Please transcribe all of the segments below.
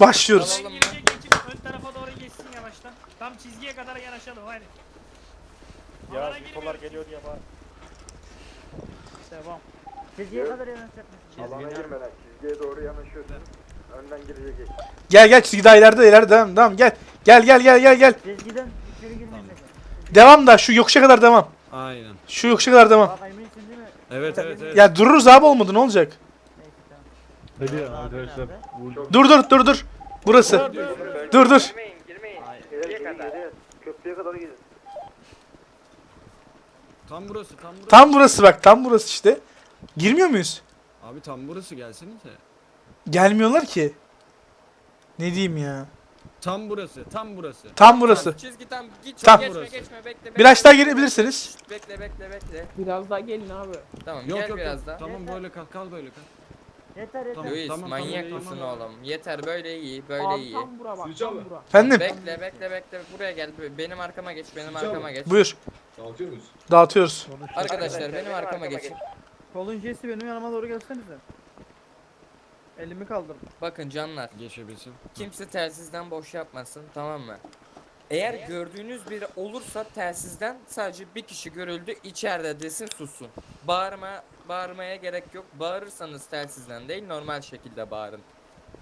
Başlıyoruz. Alalım geçip ön tarafa doğru geçsin yavaştan. Tam çizgiye kadar yanaşalım hadi. Ya Alana girmiyoruz. geliyor diye bağır. Devam. Çizgiye kadar yanaşacakmışsınız. Alana girmeden çizgiye doğru yanaşıyorsun. Önden girecek. Gel gel çizgi daha ileride ileride devam devam gel. Gel gel gel gel gel. Çizgiden içeri girmeyecek. Devam da şu yokuşa kadar devam. Aynen. Şu yokuşa kadar devam. Bak eminsin değil mi? Evet evet evet. Ya dururuz abi olmadı ne olacak? Hadi ya, arkadaşlar. Dur dur dur dur. Burası. Dur dur. Girmeyin girmeyin. Çizgiye kadar. Köprüye kadar gidin. Tam burası tam burası. Tam burası bak tam burası işte. Girmiyor muyuz? Abi tam burası gelsenize. Gelmiyorlar ki. Ne diyeyim ya? Tam burası tam burası. Tam burası. Çizgi tam git Tam. geçme Burası. geçme bekle bekle. Biraz daha girebilirsiniz. Bekle bekle bekle. Biraz daha gelin abi. Tamam Yok gel yok biraz yok. daha. Tamam böyle kal kal böyle kal. Yeter yeter. Tamam. Luis manyak tamam, mısın tamam. oğlum? Yeter böyle iyi böyle Abi iyi. tam bura bak tam bura. Efendim? Bekle bekle bekle buraya gel benim arkama geç benim arkama geç. Buyur. Dağıtıyor muyuz? Dağıtıyoruz. Arkadaşlar benim arkama geçin. Kolun Jesse benim yanıma doğru gelsenize. Elimi kaldırdım. Bakın canlar Geçebilsin. kimse telsizden boş yapmasın tamam mı? Eğer gördüğünüz biri olursa telsizden sadece bir kişi görüldü içeride desin sussun. Bağırma bağırmaya gerek yok. Bağırırsanız telsizden değil normal şekilde bağırın.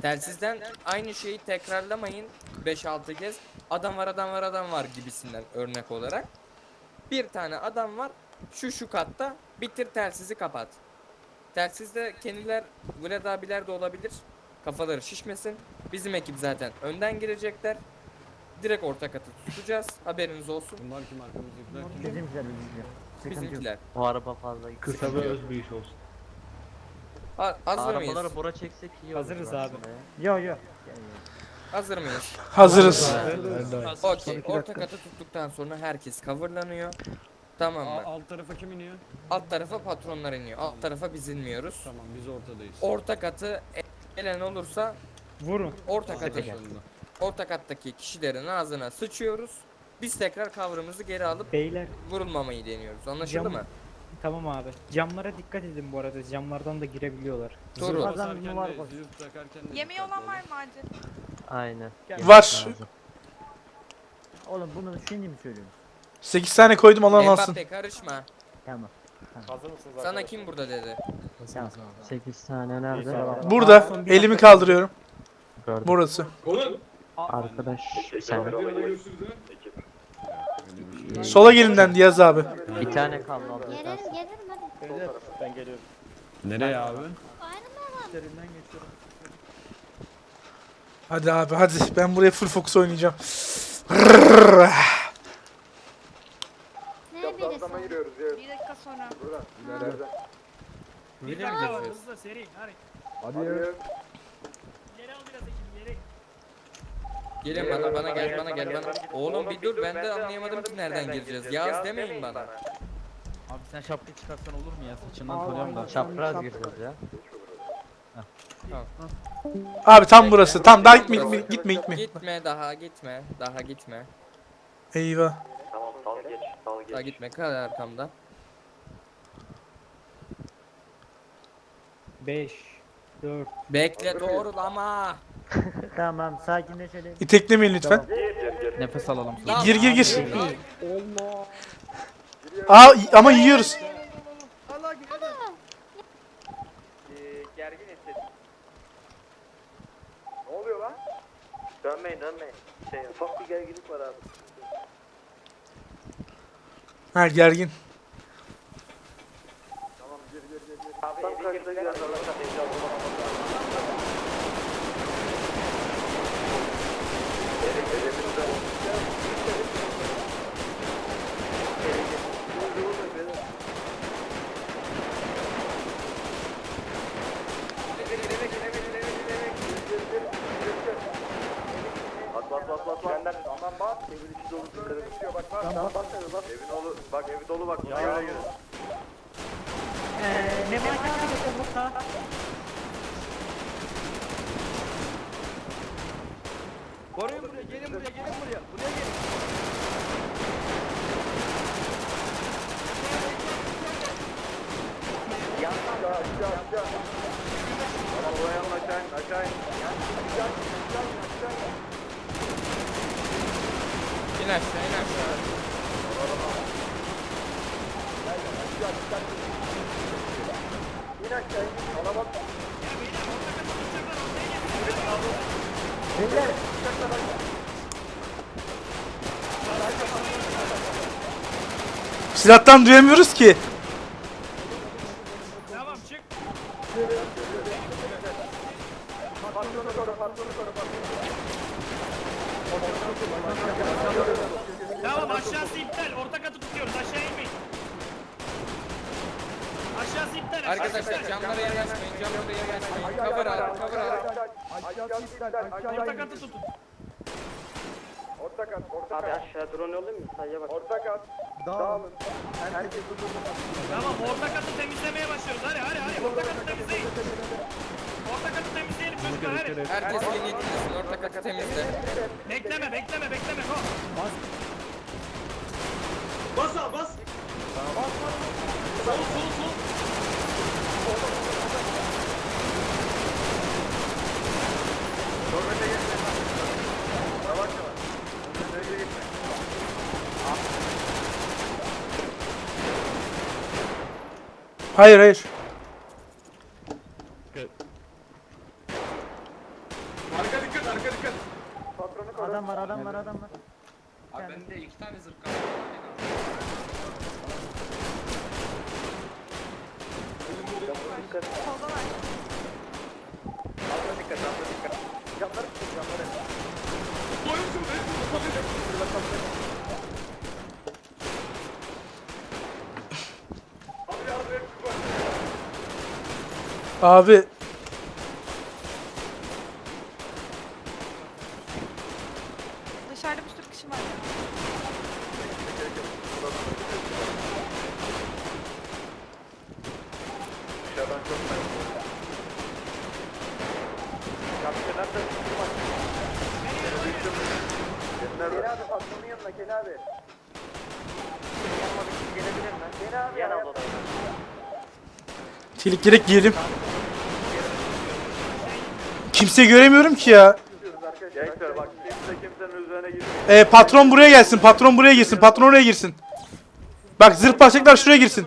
Telsizden aynı şeyi tekrarlamayın 5-6 kez. Adam var adam var adam var gibisinden örnek olarak. Bir tane adam var şu şu katta bitir telsizi kapat. Telsizde kendiler Vlad abiler de olabilir. Kafaları şişmesin. Bizim ekip zaten önden girecekler. Direkt orta katı tutacağız. Haberiniz olsun. Bunlar kim arkamızdakiler kim? Bizimkiler bizimkiler. Sıkıntı yok. Bizimkiler. Bu araba fazla Kısa ve öz bir iş olsun. Ha- hazır mıyız? Arabaları bora çeksek iyi olur. Hazırız abi. aslında ya. Yo yo. Hazır mıyız? Hazırız. Okey. Orta katı tuttuktan sonra herkes coverlanıyor. Tamam Aa, mı? alt tarafa kim iniyor? Alt tarafa patronlar iniyor. Alt tarafa biz inmiyoruz. Tamam biz ortadayız. Orta katı gelen olursa Vurun. orta katı Başlarında. Orta kattaki kişilerin ağzına sıçıyoruz. Biz tekrar cover'ımızı geri alıp Beyler vurulmamayı deniyoruz. Anlaşıldı Cam- mı? tamam abi. Camlara dikkat edin bu arada. Camlardan da girebiliyorlar. Doğru. Zırh Kazan basarken mı var de, koş. zırh takarken de Yemeği dikkatli olan olun. var mı acil? Aynen. Var. Lazım. Oğlum bunu şimdi mi söylüyorsun? 8 tane koydum alan alsın. Mbappe karışma. Tamam. Hazır mısınız Sana arkadaşlar? kim burada dedi? Tamam. 8 tane nerede? Burada elimi kaldırıyorum. Gördüm. Burası. Konum. Arkadaş sen. Sola gelinden Diyaz abi. bir tane kaldı. Gelirim gelirim hadi. Beyler, Ben geliyorum. Nereye abi? İçlerinden geçiyorum. Hadi abi hadi ben buraya full focus oynayacağım. Ne Kaptan birisi? adama giriyoruz ya. Bir dakika sonra. Buradan. İleriden. Bir dakika var hızlı seri. Hadi. Hadi ya. İleri al biraz ekip ileri. Gelin bana bana gel bana gel bana. Oğlum bir dur ben de anlayamadım ki nereden gireceğiz. Yaz demeyin bana. Abi sen şapkayı çıkarsan olur mu ya? Saçından tanıyorum da. Çapraz gireceğiz ya. Abi tam burası. Tam daha gitme gitme gitme gitme. Gitme daha gitme. Daha gitme. Eyvah. Tamam sal geç. Sal Daha gitme kal arkamda. 5 4 Bekle doğrulama. Tamam sakinleşelim. İteklemeyin lütfen. Nefes alalım. Gir gir gir. Aa ama yiyoruz. gergin. Ne oluyor lan? Dönmeyin dönmeyin. Şey, ufak bir gerginlik var abi. Ha gergin. Tamam gir gir gir. gir. Tam karşıda giren Allah'tan Bas bas. Aman bak. Evin içi dolu. Dikkat Bak bak. Bak bak. bak. Evin dolu. Bak evi dolu bak. Buna göre girin. Eee ne var ki burada? Koruyun buraya gelin buraya gelin buraya. Buraya gelin. Aşağı aşağı aşağı. Tamam buraya aşağı aşağı in. İn aşağı in aşağı. İn aşağı. Silahtan duyamıyoruz ki. Patronu koru patronu koru patronu. Tamam aşağısı iptal. Orta katı tutuyoruz. Aşağı inmeyin. Aşağısı iptal. aşağısı Arkadaşlar iptal. camlara yanaşmayın. Camlara yanaşmayın. Cover al. Cover al. Aşağı iptal. Aşağı Orta in. katı tutun. Orta kat. Orta kat. aşağı drone yollayayım mı? Sayıya bak. Orta kat. Dağılın. Herkes tutulsun. Tamam orta katı temizlemeye başlıyoruz. Hadi hadi hadi. Orta katı temizleyin. Orta katı temizleyelim çocuklar hadi. Herkes elini dinlesin. Orta katı temizle. Bekleme bekleme bekleme. Go. Normete geçme. Yavaş yavaş. Normete geçme. Hayır hayır. Patronu koru. Adam var adam var adam var. Abi bende iki tane zırh Alta dikkat. Alta dikkat. Camları tutun camları. Abi Dışarıda bir sürü kişi var. Dışarıdan çok mermi. Kapçeler de tutulmaz. Kene abi patronun yanına Kene abi. Yanmadık için gelebilir mi? Kene abi. Yan odada. çelik gerek giyelim. Kimseyi göremiyorum ki ya. Gençler bak kimse kimsenin üzerine gitmeyin. Ee, patron buraya gelsin. Patron buraya girsin. Patron oraya girsin. Bak zırh parçacıklar şuraya girsin.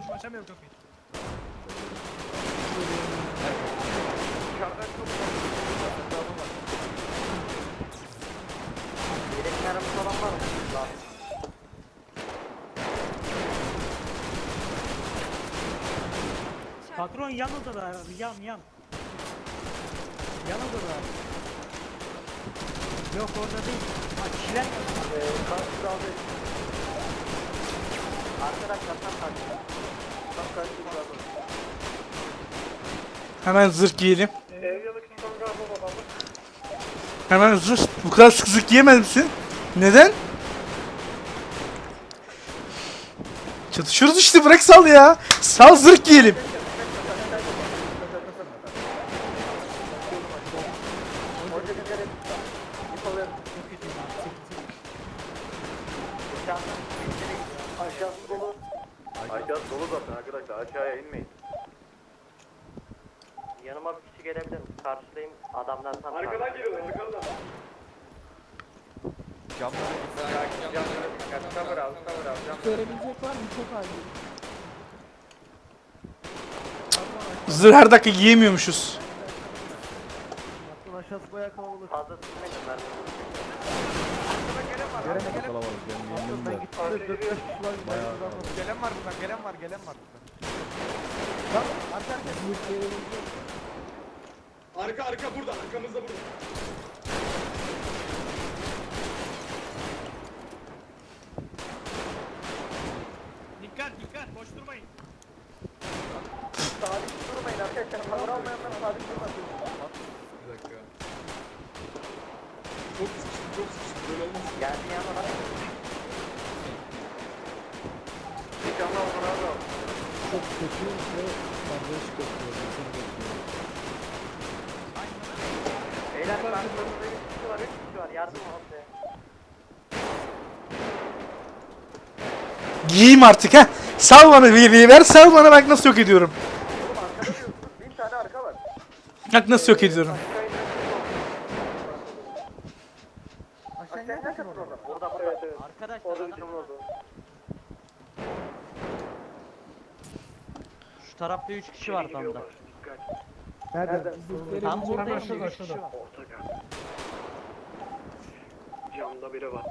Patron yan odada yan. Yan odada abi. Yok orada değil. Ha kişiler karşı dalga Arkadaşlar tam karşı. tam karşı dalga. Hemen zırh giyelim. Hemen zırh. Bu kadar sık zırh giyemez misin? Neden? Çatışıyoruz işte bırak sal ya. Sal zırh giyelim. Orada dikkat et. İp alın. Aşağısı dolu. Aşağısı dolu zaten arkadaşlar aşağıya inmeyin. Yanıma bir kişi gelebilir mi? Karşıdayım adamlar tam Arkadan geliyorlar arkadan. Camlara Dikkat cover al cover al. Cam- Görebilecek var mı? Çok acil. Zırh her dakika giyemiyormuşuz. aşağısı bayağı kalabalık. Gelen var buradan gelen var gelen var. Arka arka burada. Arkamızda burada. Dikkat dikkat boş durmayın. Sabit durmayın arkadaşlar. Cover almayanlar sabit durmasın. Geldi yana bak. Bir camla onları al. al. Çok kötü ve kardeş kokuyor. Beyler karşımızda 3 kişi var 3 kişi var yardım ol be. Giyeyim artık ha. Sal bana VV'yi ver. Sal bana bak nasıl yok ediyorum. Oğlum arkada diyorsunuz. Bin tane arka var. Bak nasıl yok ediyorum. Aşağı inmek yok. sen kaçın orada. Orada evet evet. Arkadaşlar Orada bir adam- camın oldu. şu tarafta 3 kişi var tam da. Nerede? Tam buradayım. şurada, 3 kişi şurada. var. Camda biri var.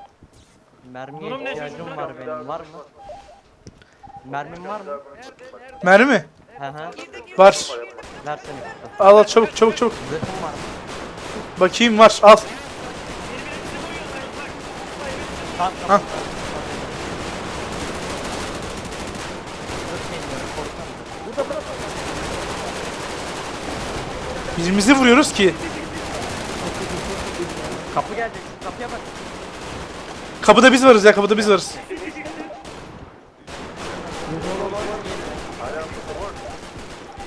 Mermiye ihtiyacım var benim. Var mı? Mermim var mı? Mermi mi? Hı hı. Var. Versene. Al al çabuk çabuk çabuk. Zırhım var mı? Bakayım var al. Tamam Hah. tamam. Zırh geliyor, korkma. Birbirimizi vuruyoruz ki. Kapı gelecek. Kapıya bak. Kapıda biz varız ya kapıda biz varız.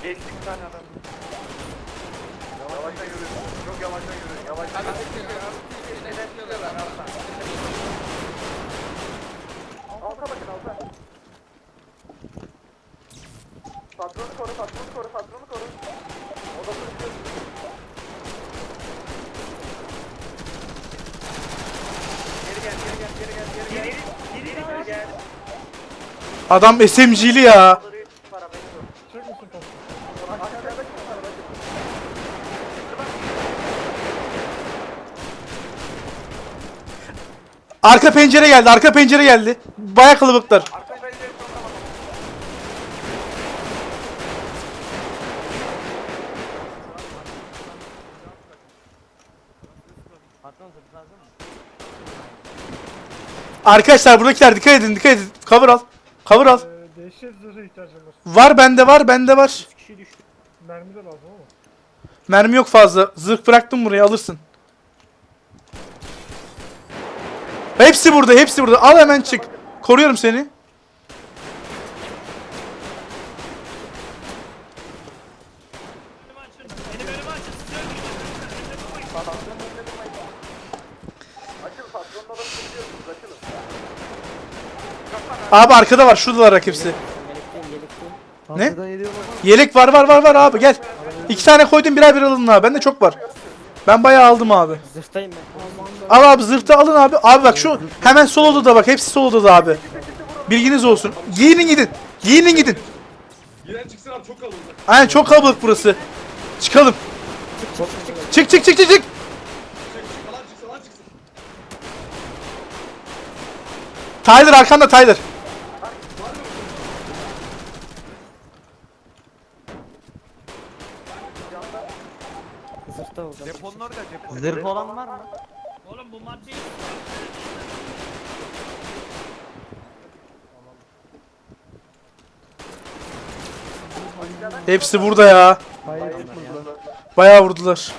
Geçtik bir tane adam. Yavaşça yürüyün. Çok yavaşça yürüyün. Yavaşça Alta bakın alta. Patronu koru, patronu koru, patronu koru. Odasını tutuyorsun. Geri gel, geri gel, geri gel, geri gel. Geri gel, geri gel. Adam SMG'li ya. Para bekliyorum. Çık mısın kapı? Aşağıda kim var? Bakın. Arka pencere geldi arka pencere geldi. Baya kalabalıklar. Arka? Arkadaşlar buradakiler dikkat edin dikkat edin. Cover al. Cover al. Ee, Dehşet zırhı ihtiyacım var. Var bende var bende var. Mermi de lazım ama. Mermi yok fazla. Zırh bıraktım buraya alırsın. Hepsi burada hepsi burada. Al hemen çık. Koruyorum seni. Abi arkada var şuradalar hepsi. Ne? Yelek var var var var abi gel. İki tane koydum birer bir alın abi. Bende çok var. Ben bayağı aldım abi. Zırhtayım ben. Al abi zırhta alın abi. Abi bak şu hemen sol odada bak. Hepsi sol odada abi. Bilginiz olsun. Giyinin gidin. Giyinin gidin. Giren çıksın abi çok kalın. Aynen çok kalabalık burası. Çıkalım. Çık çık çık çık çık. Alan çıksın alan Tyler arkanda Tyler. Zırh olan var mı? Oğlum bu maddeyi Hepsi burada ya. Bayağı vurdular.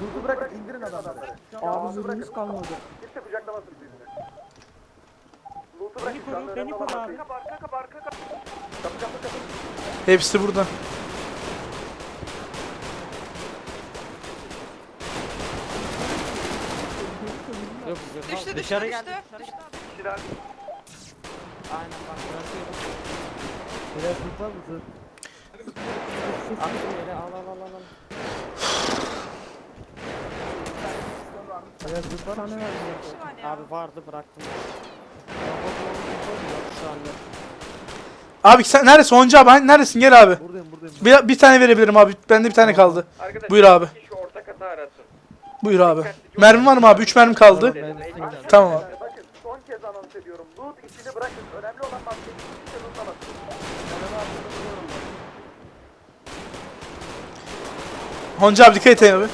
Durdu bırakın indirin adamları. Abi zırhımız kalmadı. Kimse kucaklamasın birbirini. Loot'u Beni bırakın. koru, beni koru abi. Kapı arka kapı arka kapı. Kapı kapı kapı. Hepsi burada. Yok Düştü düştü Dışarı düştü. geldi. Düştü Aynen bak bırakıyorum. Birer zırh var mı zırh? Attım yere al al al al. al. Birer zırh var mı? Kişi var ya. Abi vardı bıraktım. Şu anda. Abi sen neredesin Onca abi? Hani neredesin? Gel abi. Buradayım buradayım. Bir, bir tane verebilirim abi. Bende bir tane kaldı. Arkadaşlar Buyur abi. Arasın. Buyur abi. Mermi var mı abi? 3 mermi kaldı. Tamam abi. Bakın son kez anons ediyorum. Loot işini bırakın. Önemli olan madde kimse lootlamasın. Honca abi dikkat et abi.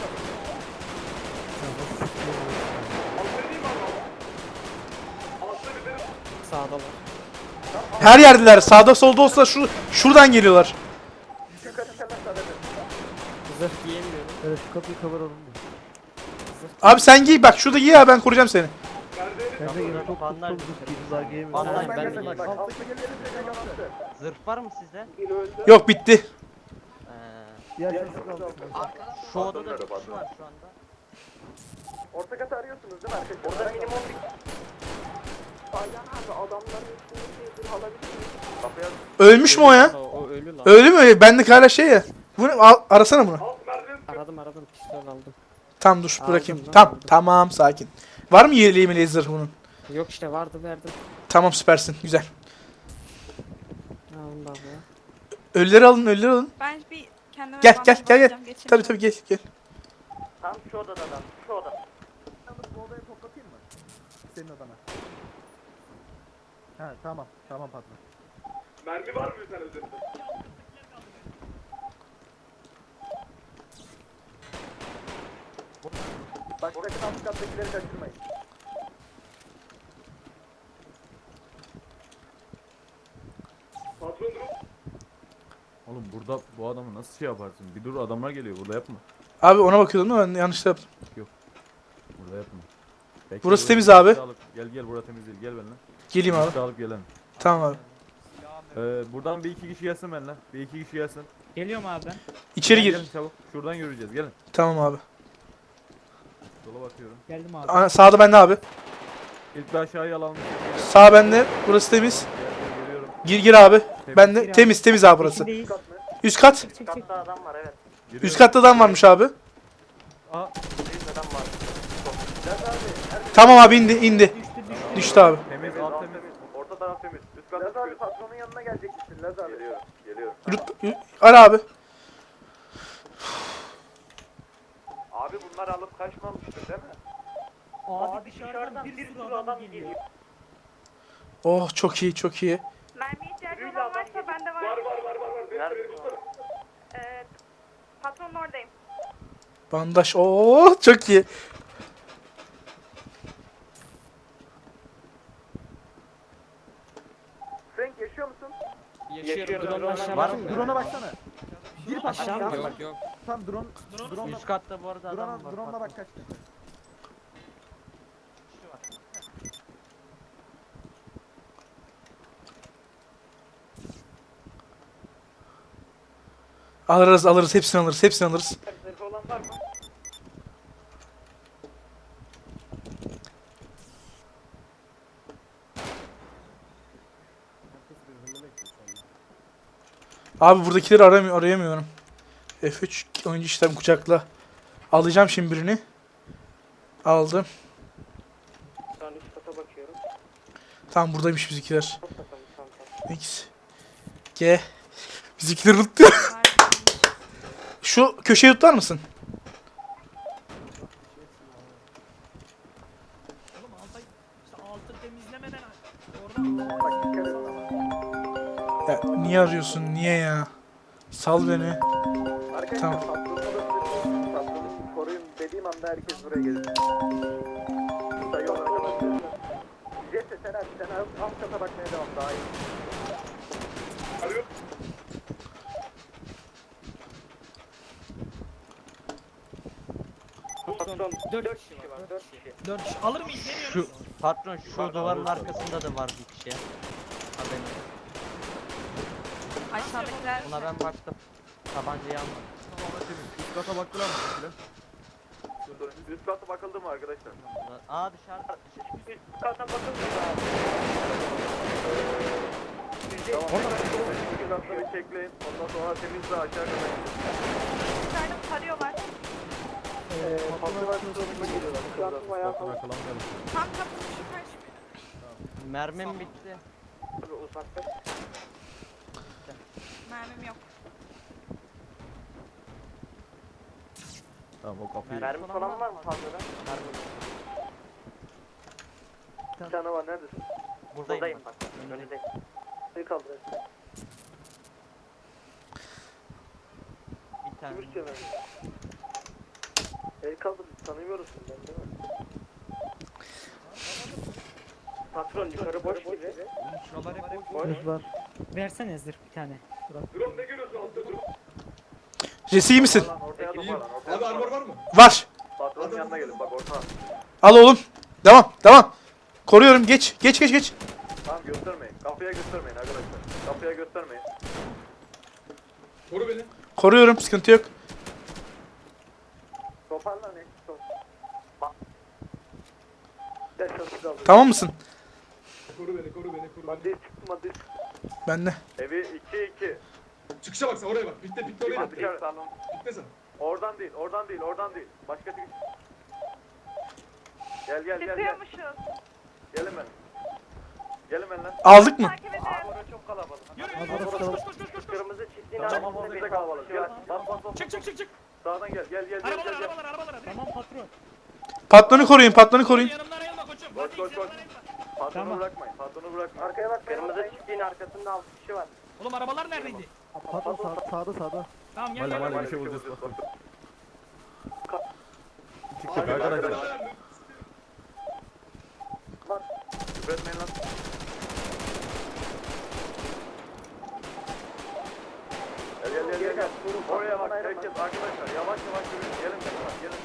Sağda var. Her yerdeler. Sağda solda olsa şu şuradan geliyorlar. Şu katı temel sadece. Zırh giyemiyorum. Evet şu kapıyı kabaralım da. Abi sen giy bak şurada giy ya ben koruyacağım seni. Ben de yine çok Fanlar çok zırh giydim daha giyemiyorum. Vallahi Ben de bak. anonsu. Zırh var mı sizde? Yok bitti. Ee, Diğer kaldı. şu odada bir kişi var şu anda. Orta katı arıyorsunuz değil mi arkadaşlar? Orada minimum bir... Ayhan abi adamların üstünde bir zırh alabilir miyiz? Kapıya Ölmüş mü o ya? O, ölü lan. Öldü mü? Bendeki hala şey ya. Bunu al, arasana bunu. Aradım aradım. pistol aldım. Tamam dur Aldım bırakayım. lan, Tamam aldım. tamam sakin. Var mı yeleği mi laser bunun? Yok işte vardı verdim. Tamam süpersin güzel. Baba. Ölüleri alın ölüleri alın. Ben bir kendime Gel, bandaj gel, gel, gel. bakacağım, geçeyim Tabii tabii gel gel. Tam şu odada da şu oda. Bu odayı toplatayım mı? Senin odana. Ha tamam tamam patron. Mermi var mı bir tane üzerinde? Bak buradaki alt kattakileri kaçırmayın. Patron durum. Oğlum burada bu adamı nasıl şey yaparsın? Bir dur adamlar geliyor burada yapma. Abi ona bakıyordum da ben yanlış yaptım. Burada yapma. Bekle, Burası temiz abi. alıp- Gel gel burası temiz değil gel benimle. Geleyim abi. Alıp gelelim. Tamam abi. Ee, buradan bir iki kişi gelsin benimle. Bir iki kişi gelsin. Geliyorum abi ben. İçeri gir. Gelin çabuk. Şuradan yürüyeceğiz gelin. Tamam abi. Sola bakıyorum. Geldim abi. Aa, Sağda bende abi. İlk bir aşağıya alalım. Sağ bende. Burası temiz. Gel geliyorum. Gir gir abi. Temiz. Bende temiz temiz abi burası. İçindeyiz. Üst kat. Çık çık çık. Katta adam var evet. Giriyorum. Üst katta adam varmış abi. Aa, adam var. Tamam abi indi indi. Düştü abi. temiz alt temiz. Orta taraf temiz. Üst katta Laz abi patronun yanına gelecek misin Laz abi? Geliyorum. Geliyorum. Yürü- Ara abi. Abi bunlar alıp kaçmamıştır değil mi? Abi dışarıdan bir sürü adam geliyor. Oh çok iyi çok iyi. Mermi ihtiyacı olan varsa bende var. Var var var var Nerede? Ee, patronun oradayım. Bandaj. Oo çok iyi. Yaşıyorum. Drone aşağı Var mı? Drone'a baksana. Gir Aşağı patron. mı? Yok yok. Tam drone. Drone'la Üst katta bu arada adam drone'a var. drone'la bak kaçtı. Alırız alırız hepsini alırız hepsini alırız. Zırhı olan var mı? Abi buradakileri aramıyor, arayamıyorum. F3 oyuncu işlem kucakla. Alacağım şimdi birini. Aldım. Tamam buradaymış bizimkiler. X. G. Bizimkileri unutuyor. Var. Şu köşeyi tutar mısın? Niye ya? Sal beni. Arkadaşlar Tamam. koruyun dediğim anda herkes buraya gelir. Sayı olarak Jesse sen abi sen alt, alt kata bakmaya devam daha iyi. Arıyor. Patron 4 kişi var 4 kişi. 4 kişi. Alır mıyız? Ne Şu patron şu duvarın arkasında da var bir kişi. Aşağıdakiler. Ona ben baktım. Tabancayı almadım. Üst kata baktılar mı? Üst kata bakıldı mı arkadaşlar? Aa dışarıda. Üst kata bakıldı mı abi? Tamam. İki katta bir çekleyin. Ondan sonra temizle aşağı kadar. Tarıyorlar. Eee patronun odasına geliyorlar. Patron akılan gelmiş. Tam kapının şu karşı. Mermim bitti. Uzakta. Mermim yok. Tamam o kapıyı. Mermi falan var mı fazladan? Mermi. Canavar neredesin? Buradayım. Buradayım bak. Önündeyim. Bir kaldır. Bir tane. Kibir kemer. El kaldır tanımıyoruz seni değil mi? Patron yukarı boş gibi. Şuralar hep boş. Boş var. Versene zırh bir tane. Ne? Jesse iyi misin? İyiyim. Abi armor var mı? Var. Patronun yanına gelin bak orta. Al oğlum. Devam devam. Koruyorum geç geç geç geç. Tamam göstermeyin. Kapıya göstermeyin arkadaşlar. Kapıya göstermeyin. Koru beni. Koruyorum sıkıntı yok. Toparlan alayım. Tamam mısın? Koru beni koru beni koru beni. Madde çıktı de. Evi 2-2. Çıkışa bak sen oraya bak. Bitti bitti oraya bitti. Dışarı. Tamam. Bitti sen. Oradan değil, oradan değil, oradan değil. Başka bir... Gel gel gel gel. Çıkıyormuşuz. Gelin ben. Gelin ben lan. Aldık mı? Takip edin. Orası çok kalabalık. Yürü yürü koş koş koş koş koş koş. Kırmızı çiftliğin arkasında bir kalabalık. Gel. Bas bas bas. Çık çık çık çık. Sağdan gel. Gel gel gel. Arabalar gel, gel. arabalar arabalar. Tamam patron. Patlonu koruyun patlonu koruyun. Yanımdan ayrılma koçum. Koş, Hadi koş, yanımdan koş. ayrılma. Patronu Tamam. bırakmayın. Patronu bırakmayın. Arkaya bak. Kırmızı çiftliğin arkasında 6 kişi var. Oğlum arabalar neredeydi? Patron sağda sağda sağda. Tamam gel gel. Hadi, gel. bir şey bulacağız. Çıktık arkadaşlar. Küfür etmeyin lan. Gel gel gel gel. Oraya bak herkes arkadaşlar yavaş yavaş yürüyün. Gelin gelin gelin.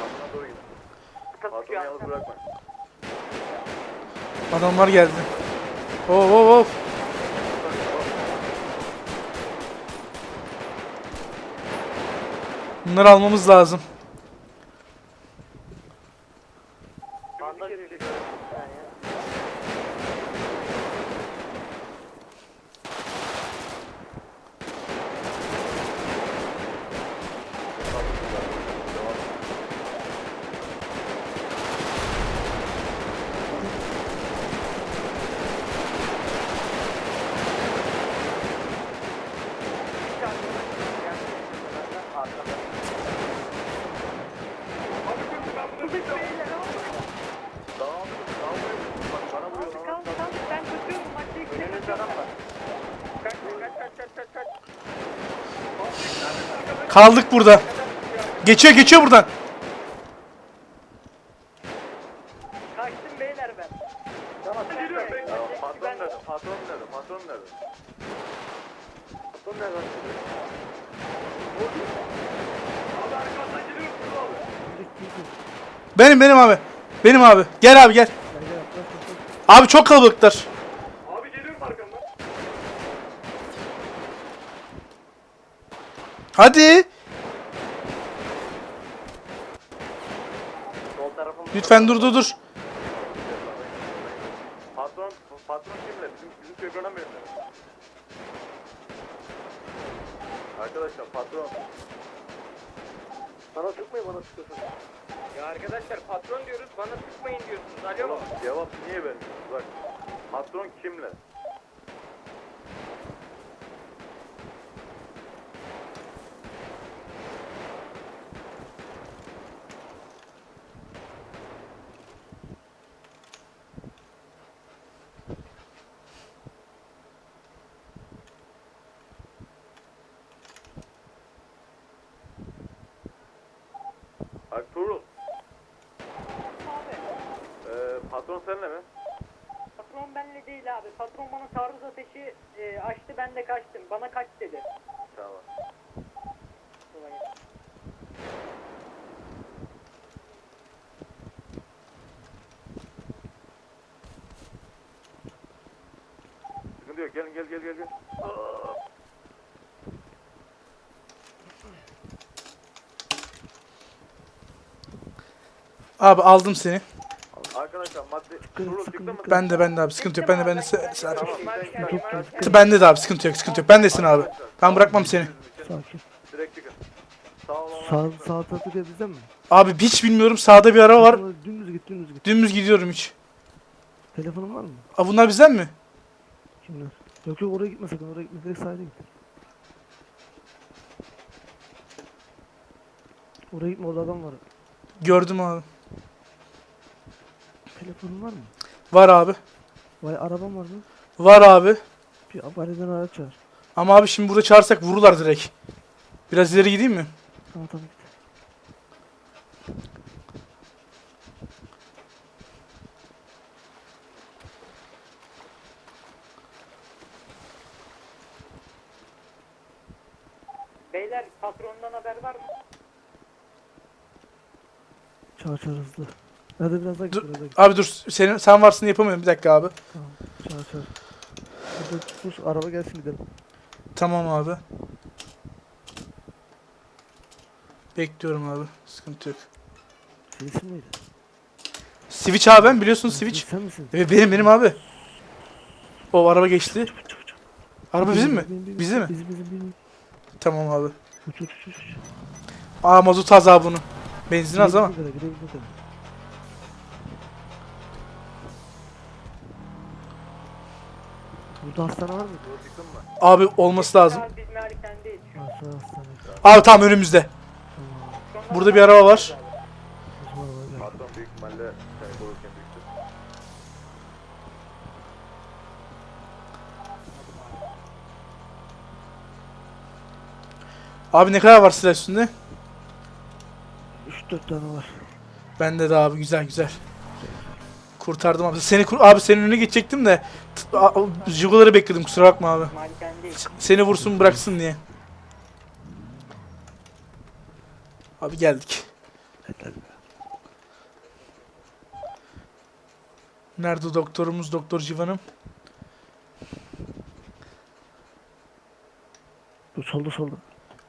Patrona doğru gidin. Patronu yalnız bırakmayın. Adamlar geldi. Of of of. Bunları almamız lazım. Bandaj çekiyor. Dağılın, dağılmayın. Bak bana vuruyor lan. Kalk kalk ben tutuyorum. Maçı Önünüzde adam var. Kaç kaç kaç kaç kaç kaç. Kaldık burada. Geçiyor geçiyor buradan. Kaçtım beyler ben. Tamam, patron nerede? Patron nerede? Patron nerede? Patron nerede? Benim benim abi. Benim abi. Gel abi gel. Abi çok kalabalıklar. Abi geliyorum arkamdan. Hadi. Sol tarafım. Lütfen dur dur dur. Patron, patron kimle? Bizim, bizim köy göremiyor. Arkadaşlar patron. Bana sıkmayın bana sıkıyorsun. Ya arkadaşlar patron diyoruz bana sıkmayın diyorsunuz. Alo. Oğlum cevap niye vermiyorsun? Bak patron kimle? Ertuğrul. Ee, patron seninle mi? Patron benle değil abi. Patron bana taarruz ateşi e, açtı ben de kaçtım. Bana kaç dedi. Tamam. Sıkıntı yok. Gelin gel gel gel gel. Abi aldım seni. Arkadaşlar madde Ertuğrul çıktı mı? Ben de ben de abi sıkıntı yok. Ben de ben de se- Tamam. sen- Bende de abi sıkıntı yok sıkıntı yok. Bendesin abi. Ben bırakmam seni. Sakin. Direkt çıkın. Sağ olun. Sağ sağ tarafı gel bizden mi? Abi hiç bilmiyorum sağda bir araba var. Dümdüz git dümdüz git. Dümdüz gidiyorum hiç. Telefonun var mı? Aa, bunlar bizden mi? Kimler? Yok yok oraya gitme sakın oraya gitme direkt sahile git. Oraya gitme orada adam var. Gördüm abi. Telefonun var mı? Var abi. Vay arabam var mı? Var abi. Bir abaleden araç çağır. Ama abi şimdi burada çağırsak vururlar direkt. Biraz ileri gideyim mi? Tamam tamam. Beyler patrondan haber var mı? Çağır çağır hızlı. Hadi biraz daha git Dur. biraz daha git. Abi dur senin sen varsın yapamıyorum bir dakika abi. Tamam çağır. Burada sus araba gelsin gidelim. Tamam abi. Bekliyorum abi. Sıkıntı yok. Senin neydi? Switch abi ben biliyorsun Switch. Sen misin? Evet benim benim abi. O araba geçti. Araba bizim mi? Bizim mi? Bizim bizim bizim. Tamam abi. Aa mazot az abi bunun. Benzin az ama. Gidelim, gidelim, Burada hastane var mı? Abi olması lazım. Abi biz Malikan'deyiz. Hastane hastane. Abi tam önümüzde. Burada bir araba var. Tamam, hadi. Patron büyük ihtimalle seni korurken büyüktür. Abi ne kadar var silah üstünde? 3-4 tane var. Bende de abi güzel güzel. Kurtardım abi. Seni kur abi senin önüne geçecektim de Jugoları bekledim kusura bakma abi. Seni vursun bıraksın diye. Abi geldik. Nerede doktorumuz doktor Civan'ım? Dur solda solda.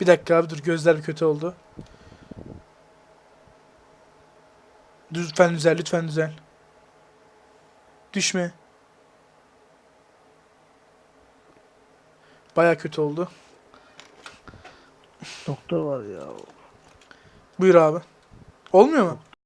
Bir dakika abi dur gözler kötü oldu. Lütfen düzel lütfen düzel. Düşme. Baya kötü oldu. Doktor var ya. Buyur abi. Olmuyor mu?